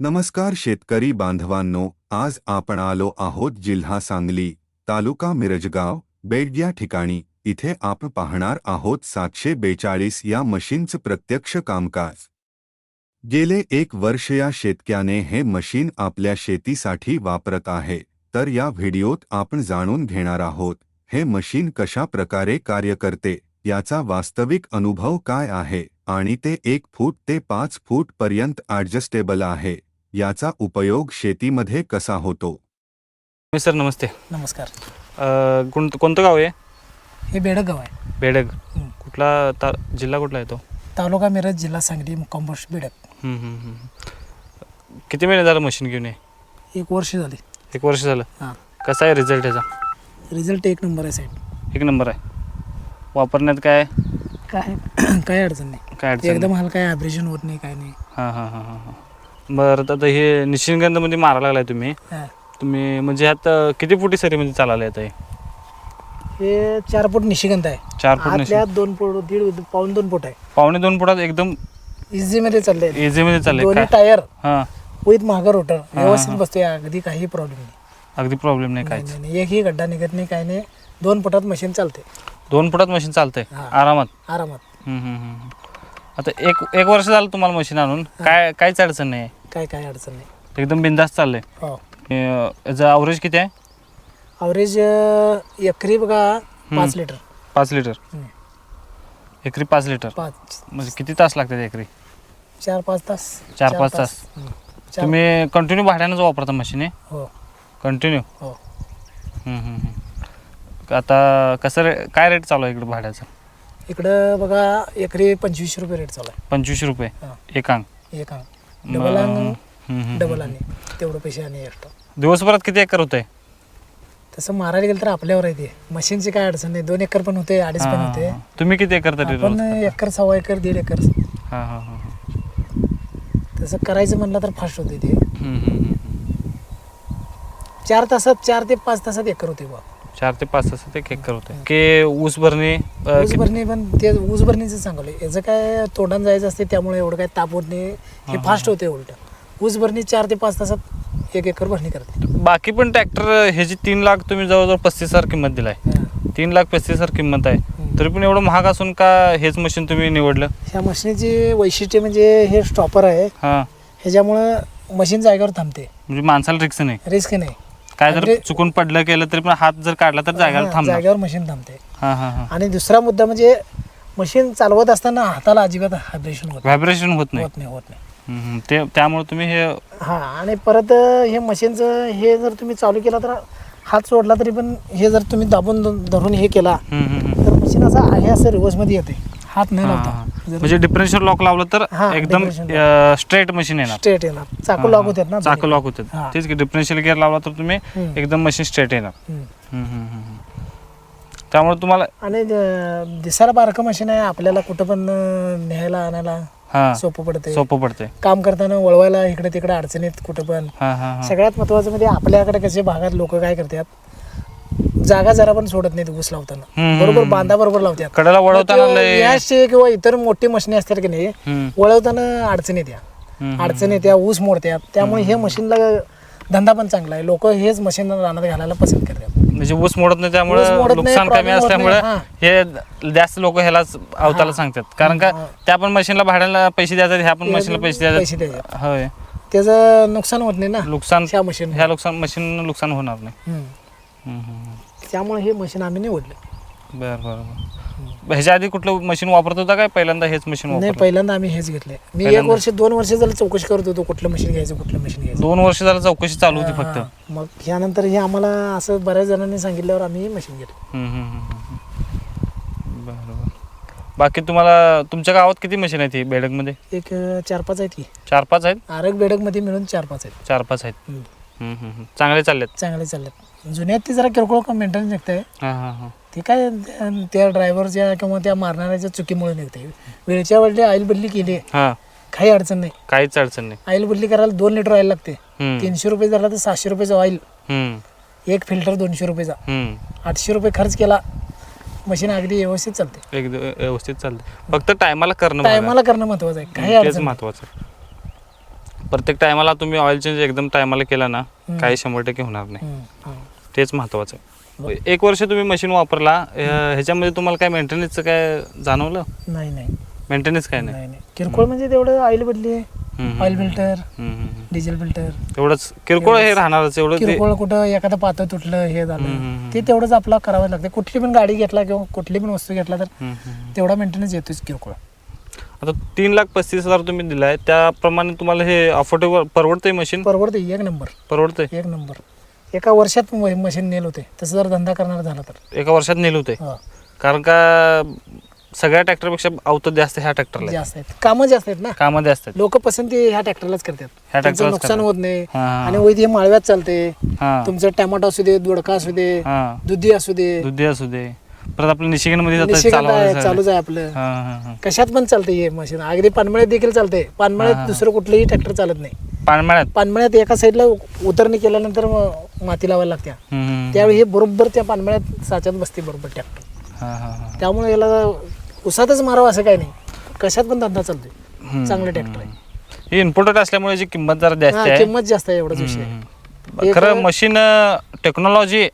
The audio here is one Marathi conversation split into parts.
नमस्कार शेतकरी बांधवांनो आज आपण आलो आहोत जिल्हा सांगली तालुका मिरजगाव बेड या ठिकाणी. इथे आपण पाहणार आहोत सातशे बेचाळीस या मशीनचं प्रत्यक्ष कामकाज. गेले एक वर्ष या शेतक्याने हे मशीन आपल्या शेतीसाठी वापरत आहे तर या व्हिडिओत आपण जाणून घेणार आहोत हे मशीन कशा प्रकारे कार्य करते याचा वास्तविक अनुभव काय आहे आणि ते एक फूट ते पाच फूट पर्यंत ॲडजस्टेबल आहे. याचा उपयोग शेतीमध्ये कसा होतो? मी सर नमस्ते. नमस्कार. अ, कोण कोणतं गाव आहे? हे बेडगाव आहे. बेडग. हं. कुठला ता जिल्हा कुठला आहे तो तालुका मिरज जिल्हा सांगली मुक्काम पोस्ट बेडक हं, हं, हं. किती महिने झालं मशीन घेऊन ये? एक वर्ष झाले. एक वर्ष झालं? हां. कसा आहे रिझल्ट याचा? रिझल्ट एक नंबर आहे साहेब. एक नंबर आहे. वापरण्यात काय काय काय अडचण नाही. काय अडचण एकदम हलका काय ॲब्रेशन होत नाही काय नाही. हां हां हां हां हां. बरं तर आता हे निशिगंधमध्ये मारा लागलाय तुम्ही. हा. तुम्ही म्हणजे अ, किती फुटी सरीमध्ये चालायला येत आहे हे? चार फूट निशिगंत आहे. चार फूट आतल्या निशिगंध. आत दोन फूट दीड पाऊन दोन फूट आहे. पावणे दोन फुटात एकदम इझीमध्ये चाललंय. इझीमध्ये चाललंय दोन्ही काय टायर हां. विथ मागं रोटर व्यवस्थित. बसतोय अगदी काही प्रॉब्लेम नाही. अगदी प्रॉब्लेम नाही काहीच. नाही. एकही गड्डा निघत नाही काय नाही. दोन फुटात मशीन चालते दोन फुटात मशीन चालतंय? हां. आरामात? आरामात. हम्म, हम्म, हम्म. आता एक एक वर्ष झालं तुम्हाला मशीन आणून. काय काहीच अडचण नाही. काय काय अडचण नाही. एकदम बिंदास चाललंय. हो. अं, याचं अवरेज किती आहे? अवरेज एकरी बघा पाच लिटर पाच लिटर हम्म. एकरी पाच लिटर पाच. म्हणजे किती तास लागतात एकरी? चार पाच तास. चार पाच तास. हम्म. चार- तुम्ही कंटिन्यू भाड्यानंच वापरता मशीन आहे हो. कंटिन्यू हो. आता कसं रे काय रेट चालू आहे इकडं भाड्याचा? इकडं बघा एकरी पंचवीसशे रुपये रेट चालू पंचवीसशे रुपये. हां. एक अंग आहे एक अंग मग- डबल अंग हम्म, हम्म, हम्म. डबल आणि तेवढं पैसे आणि एक्स्ट्रा दिवसभरात किती एकर होतंय? तसं मारायला गेलं तर आपल्यावर आहे ते. मशीनची काय अडचण नाही. दोन एकर पण होते अडीच पण हां, होते. हां. तुम्ही किती एकर तरी आपण? एकर सव्वा एकर दीड एकर. हां हां हां तसं करायचं म्हणलं तर फास्ट होते ते. हम्म, हम्म, हम्म. चार तासात चार ते पाच तासात एकर होते बा चार ते पाच तासात एक एकर होते की ऊस भरणी अं, ऊस किती- भरणी पण ते ऊस भरणीचं आहे याचं काय तोंडान जायचं असते त्यामुळे एवढं काय ताप होत नाही. हे फास्ट होते उलट. ऊस भरणी चार ते पाच तासात एक एकर भरणी करते. बाकी पण ट्रॅक्टर ह्याची तीन लाख तुम्ही जवळजवळ पस्तीस हजार किंमत दिलाय. हां. तीन लाख पस्तीस हजार किंमत आहे. हम्म. तरी पण एवढं महाग असून का हेच मशीन तुम्ही निवडलं? ह्या मशीनची वैशिष्ट्य म्हणजे हे स्टॉपर आहे. हां. ह्याच्यामुळं मशीन जागेवर थांबते. म्हणजे माणसाला रिक्स नाही. रिस्क नाही. काय जर म्हणजे- चुकून पडलं केलं तरी पण हात जर काढला तर जागेला हां, थांबणार. जागेवर मशीन थांबते. हां हां हां. आणि दुसरा मुद्दा म्हणजे मशीन चालवत असताना हाताला अजिबात व्हायब्रेशन होत व्हायब्रेशन होत नाही. होत नाही होत नाही. हम्म, हम्म. ते त्यामुळे तुम्ही हे हां आणि परत हे मशीनचं हे जर तुम्ही चालू केला तर हात सोडला तरी पण हे जर तुम्ही दाबून धरून हे केला हम्म, हम्म, हम्म. तर मशीन असा आहे असं रिव्हर्समध्ये येते. हात नाही हां, लावता. हां. म्हणजे डिफरन्शियल लॉक लावलं तर हां, एकदम differential स्ट्रेट मशीन येणार स्ट्रेट येणार चाकू लॉक. होतात ना चाकू. लॉक होतात हां. तेच की डिफरन्शियल गिअर लावला तर तुम्ही हम्म. एकदम मशीन स्ट्रेट येणार हम्म. हम्म, हम्म, हम्म, हम्म. त्यामुळे तुम्हाला आणि अं, दिसायला बारकं मशीन आहे आपल्याला कुठं पण अं, न्यायला आणायला हां सोपं पडते सोपं पडते काम करताना वळवायला इकडे तिकडे अडचणीत कुठं पण हां हां हां सगळ्यात महत्वाचं म्हणजे आपल्याकडे कसे भागात लोक काय करतात जागा जरा पण सोडत नाहीत ऊस लावताना. बरोबर. बांधा बरोबर लावतात कडेला वळवताना लय गॅसचे किंवा इतर मोठी मशीनी असतात की नाही हम्म, वळवताना अडचण येत्या. अडचण येत्या ऊस मोडत्यात त्यामुळे हे मशीनला धंदा पण चांगला आहे. लोक हेच मशीन रानात घालायला पसंत करतात. म्हणजे ऊस मोडत नाही त्यामुळे ऊस मोडत नाही, नुकसान कमी problem होत असल्यामुळे नाही, हे. जास्त लोक ह्यालाच अवताला. सांगतात. कारण का. त्या पण मशीनला भाड्याला पैसे द्यायचे ह्या पण मशीनला पैसे पैसे द्यायचे द्यायचे होय. त्याचं नुकसान होत नाही ना नुकसान ह्या मशीन ह्या नुकसान मशीन नुकसान होणार नाही. हम्म, हम्म, हम्म. त्यामुळे हे मशीन आम्ही निवडलं. बर बर बर. ह्याच्या आधी कुठलं मशीन वापरत होता काय? पहिल्यांदा हेच मशीन नाही वापरत पहिल्यांदा आम्ही हेच घेतले मी एक पहिल्यांदा? वर्ष दोन वर्ष झालं चौकशी करत होतो कुठलं मशीन घ्यायचं कुठलं मशीन घ्यायचं. दोन वर्ष झालं चौकशी चालू होती फक्त. हां. मग ह्यानंतर हे आम्हाला असं बऱ्याच जणांनी सांगितल्यावर आम्ही मशीन घेतलं. हम्म, हम्म, हम्म, हम्म. बरं बरं. बाकी तुम्हाला तुमच्या गावात किती मशीन आहेत ही बेडकमध्ये? एक अं, चार पाच आहेत की. चार पाच आहेत? आरग बेडकमध्ये मिळून चार पाच आहेत. चार पाच आहेत. हम्म. हम्म, हम्म, हम्म. चांगले चाललेत. चांगले चाललेत. जुन्यात ती जरा किरकोळ मेंटेनन्स निघते हां हां हां. ते काय अं, त्या ड्रायव्हरच्या किंवा त्या मारणाऱ्याच्या चुकीमुळे निघते वेळच्या वेळी ऑइल बदली केली. हां. काही अडचण नाही. काहीच अडचण नाही. ऑइल बदली करायला दोन लिटर ऑइल लागते. हम्म, तीनशे रुपये झाला तर सहाशे रुपयाचं ऑइल. हम्म, एक फिल्टर दोनशे रुपयेचा. हम्म. आठशे रुपये खर्च केला मशीन अगदी व्यवस्थित चालते. एकदम व्यवस्थित चालते. फक्त टायमाला करणं टायमाला करणं महत्वाचं आहे. काही. तेच अडचण नाही. महत्वाचं प्रत्येक टायमाला तुम्ही ऑइल चेंज एकदम टायमाला केला ना काही शंभर टक्के होणार नाही. तेच महत्वाचं आहे. एक वर्ष तुम्ही मशीन वापरला ह्याच्यामध्ये तुम्हाला काय मेंटेनन्सचं काय जाणवलं? नाही नाही. मेंटेनन्स काय नाही? किरकोळ म्हणजे तेवढं ऑइल बदली ऑइल फिल्टर. डिझेल फिल्टर एवढंच. किरकोळ हे राहणारच एवढं किरकोळ कुठं एखादं पातं तुटलं हे झालं. ते तेवढंच आपलं करावं लागतं. कुठली पण गाडी घेतला किंवा कुठली पण वस्तू घेतला तर. तेवढा मेंटेनन्स येतोच किरकोळ. आता तीन लाख पस्तीस हजार तुम्ही दिलाय. त्याप्रमाणे तुम्हाला हे अफोर्डेबल परवडतंय मशीन परवडते एक नंबर परवडतंय? एक नंबर एका वर्षात म- मशीन नेल होते. तसं जर धंदा करणार झाला तर. एका वर्षात नेल होते? हा, कारण का सगळ्या ट्रॅक्टरपेक्षा अवतत जास्त ह्या ट्रॅक्टरला जास्त आहेत. कामं जास्त आहेत ना? कामामध्ये असतात लोक पसंती ह्या ट्रॅक्टरलाच करतात. ह्या त्यांचं ट्रॅक्टरलाच नुकसान करतात. होत नाही. हा, हा. आणि वैद्य माळव्यात चालते. हा. तुमचं टमाटो असू दे दोडका असू दे हा. दुधी असू दे. दुधी असू दे. परत आपलं निशिगणमध्ये जातं निशिगंध आहे, चालवायचं चालूच आहे आपलं. हा हा हा. कशात पण चालते हे मशीन. अगदी पानमळ्यात देखील चालते पानमळ्यात दुसरं कुठलंही ट्रॅक्टर चालत नाही. पानमळ्यात? पानमळ्यात एका साईडला उतरणी केल्यानंतर माती लावायला लागत्या. हम्म. त्यावेळी हे बरोबर त्या पानमळ्यात साच्यात बसते बरोबर ट्रॅक्टर हा हा हा. त्यामुळे याला उसातच मारावं असं काही नाही. कशात पण धंदा चालतोय. चांगलं ट्रॅक्टर आहे. हे इम्पोर्टेड असल्यामुळे याची किंमत जरा जास्त हा, आहे. किंमत जास्त आहे एवढाच विषय. आहे. हम्म. खरं मशीन टेक्नॉलॉजी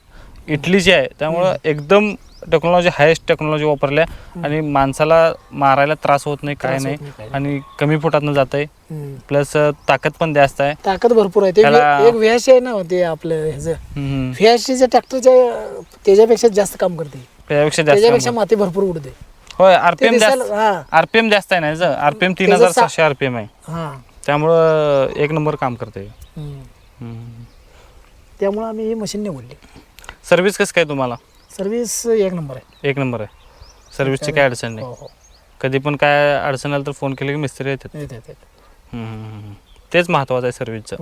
इटलीची आहे. त्यामुळं एकदम टेक्नॉलॉजी हायेस्ट टेक्नॉलॉजी वापरल्या आणि माणसाला मारायला त्रास होत नाही काय त्रास होत नाही. नाही, काय आणि कमी फुटातनं जात आहे हम्म. प्लस ताकद पण जास्त आहे. ताकद भरपूर आहे. ते त्याला- वे- एक व्याशी आहे ना ते आपलं ह्याचं. हम्म. व्याशीच्या ट्रॅक्टरच्या त्याच्यापेक्षा जास्त काम करते. त्यापेक्षा जास्त त्याच्यापेक्षा काम माती भरपूर उडते. होय ते आरपीएम जास्त दिसायला हा. आरपीएम जास्त आहे ना आरपीएम तीन त्याचं हजार सा- सहाशे आरपीएम आहे. हा. त्यामुळं एक नंबर काम करते. हम्म. त्यामुळे आम्ही ही मशीन निवडली. सर्व्हिस कसं काय तुम्हाला? सर्व्हिस एक नंबर आहे. एक नंबर आहे. सर्व्हिसची काय अडचण नाही. हो हो. कधी पण काय अडचण आलं तर फोन केलं की मिस्त्री येतात. येते, येते. हम्म, हम्म, हम्म. तेच महत्वाचं आहे सर्व्हिसचं.